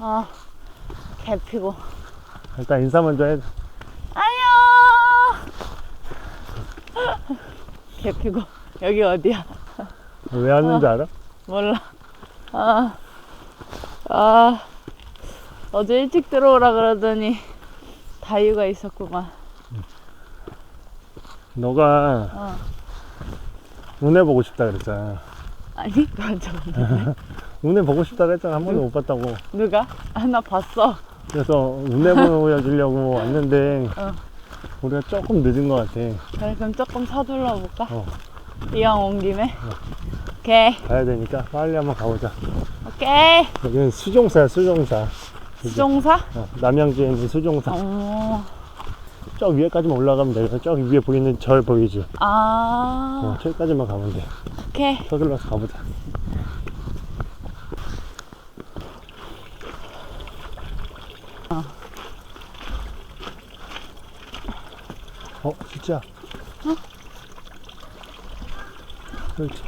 아, 개 피고. 일단 인사 먼저 해. 안녕! 개 피고. 여기 어디야? 왜 왔는지 알아? 몰라. 아, 아, 어제 일찍 들어오라 그러더니 다이유가 있었구만. 너가 어. 운해 보고 싶다 그랬잖아. 아니, 그건 좀. 운해 보고 싶다 그랬잖아. 한 번도 못 봤다고. 누가? 아, 나 봤어. 그래서 운해 보여주려고 왔는데 어. 우리가 조금 늦은 것 같아. 그래, 그럼 조금 서둘러 볼까? 어. 이왕 온 김에. 오케이, 가야 되니까 빨리 한번 가보자. 오케이. 여기는 수종사야, 수종사. 수종사? 어, 남양주에 있는 수종사. 어, 저 위에까지만 올라가면 돼. 저기 위에 보이는 절 보이지? 아, 어, 저기까지만 가면 돼. 오케이. 서둘러서 가보자. 어, 진짜. 어? 그렇지.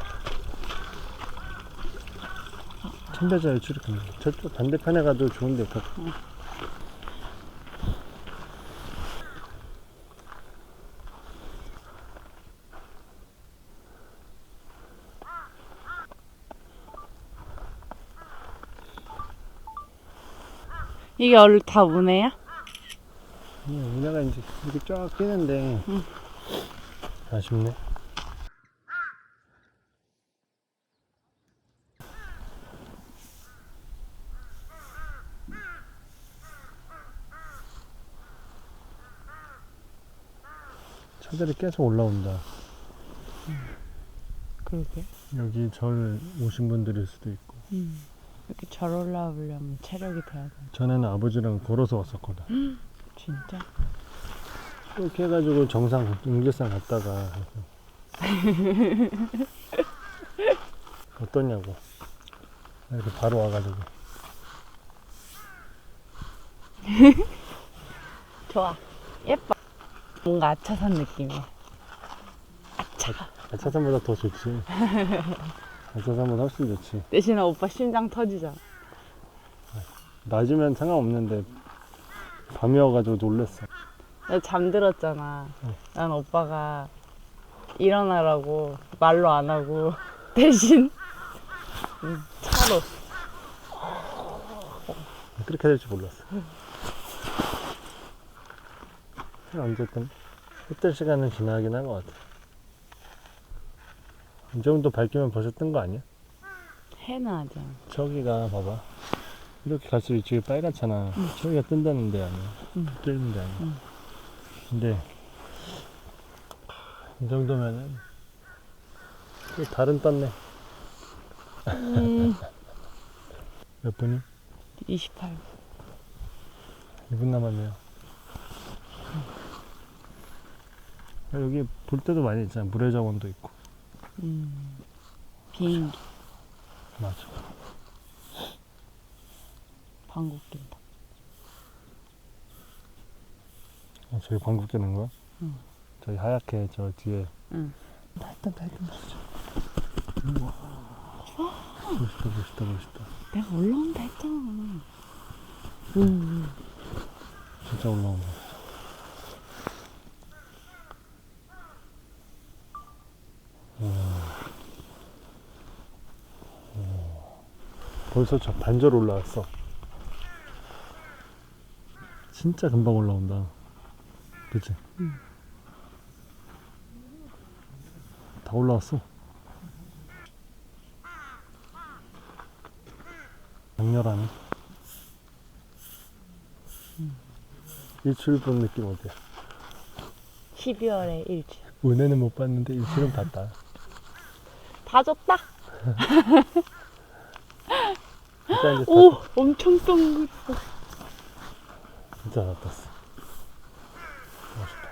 천대자에 출입합니다. 저쪽 반대편에 가도 좋은데, 더. 이게 원래 다 문해야? 그냥 은하가 이제 이렇게 쫙 끼는데, 응. 아쉽네. 차들이 계속 올라온다. 그러게. 여기 절 오신 분들일 수도 있고. 음. 이렇게 절 올라오려면 체력이 돼야 돼. 전에는 아버지랑 걸어서 왔었거든. 진짜? 이렇게 해가지고 정상 응제산 갔다가 어떠냐고. 이렇게 바로 와가지고. 좋아. 예뻐. 뭔가 아차산 느낌이야. 아차산보다 더 좋지. 아차산보다 훨씬 좋지. 대신에 오빠 심장 터지잖아. 낮이면 상관없는데 밤이어가지고 놀랬어. 나 잠들었잖아. 응. 난 오빠가 일어나라고 말로 안 하고 대신 음, 차로. 그렇게 될 줄 몰랐어. 어쨌든 호텔 시간은 지나긴 한 것 같아. 이 정도 밝기면 벌써 뜬 거 아니야? 해는 하잖아. 저기가 봐봐. 이렇게 갈수록 이쪽이 빨갛잖아. 저기가 뜬다는 데 아니야. 응. 뜨는 데 아니야. 응. 근데 이 정도면은 또 다른 떴네. 음, 몇 분이? 28. 2분 남았네요. 아, 여기 볼 때도 많이 있잖아. 물의 정원도 있고. 음, 비행기 맞아. 방귀 낀다. 어, 저기 방귀 뀌는 거야? 응. 저기 하얗게 저 뒤에. 응. 달단 달단 진짜. 우와. 멋있다 멋있다 멋있다. 내가 올라온다 했잖아. 음, 진짜 올라온다. 벌써 저 반절 올라왔어. 진짜 금방 올라온다. 그치? 응. 다 올라왔어. 강렬하네. 일출 본 느낌 어때? 12월에 일주. 은혜는 못 봤는데 일출은 봤다. 다 줬다. 진짜 이제 다 오, 엄청 동그랬어. 진짜 다 떴어. 멋있다.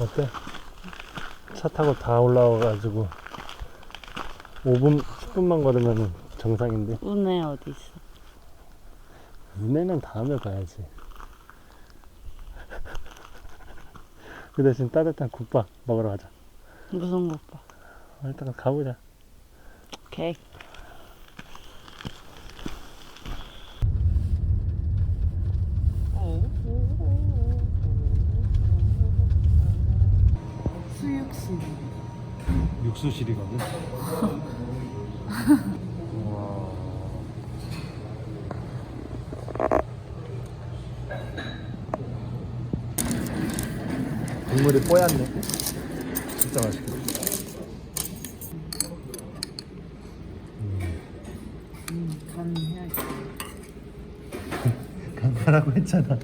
어때? 차 타고 다 올라와가지고 5분, 10분만 걸으면 정상인데 운해 어디 있어? 은혜는 다음에 가야지 그 대신 따뜻한 국밥 먹으러 가자 무슨 오빠? 어, 일단 가보자 오케이. 수육실. 육수실이거든 국물이 뽀얗네. 진짜 맛있겠다. 음, 간 해야겠다. 간파라고 했잖아